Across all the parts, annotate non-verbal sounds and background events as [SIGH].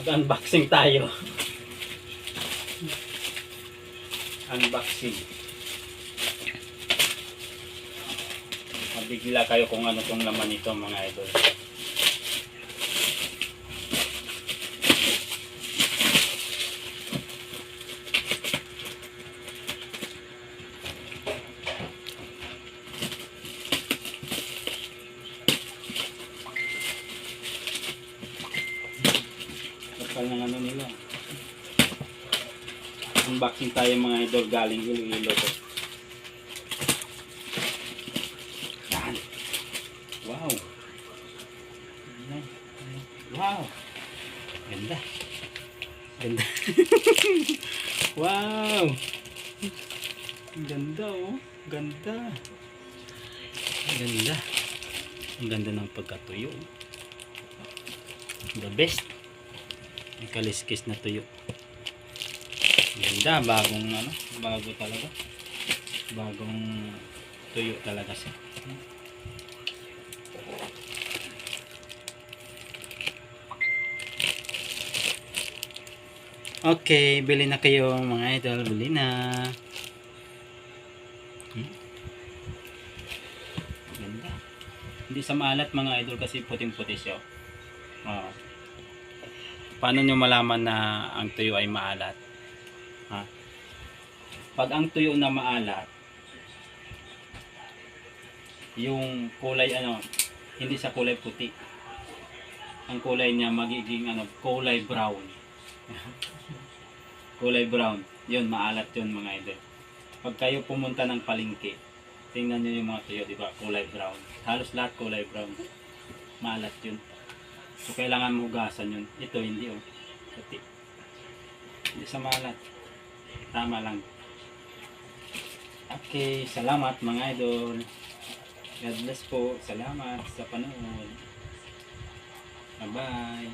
Mag-unboxing tayo. Unboxing. Mabigla kayo kung ano tong laman nito mga idol. Kapal ng ano nila. Unboxing tayo mga idol galing Iloilo to. Yan. Wow. Wow. Ganda. Ganda. [LAUGHS] wow. Ganda oh. Ganda. Ganda. Ang ganda ng pagkatuyo. The best. Kaliskis na tuyo. Ganda, bagong ano, bago talaga. Bagong tuyo talaga siya. Okay, bili na kayo mga idol, bili na. Hmm? Ganda. Hindi sa maalat mga idol kasi puting-puti siya. Oh. Paano nyo malaman na ang tuyo ay maalat? Ha? Pag ang tuyo na maalat, yung kulay ano, hindi sa kulay puti. Ang kulay niya magiging ano, kulay brown. [LAUGHS] kulay brown. Yun, maalat yun mga idol. Pag kayo pumunta ng palengke, tingnan nyo yung mga tuyo, di ba? Kulay brown. Halos lahat kulay brown. Maalat yun. So, kailangan mo hugasan yun. Ito, hindi oh. Puti. Hindi sa malat. Tama lang. Okay, salamat mga idol. God bless po. Salamat sa panood. Bye-bye.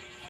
[LAUGHS]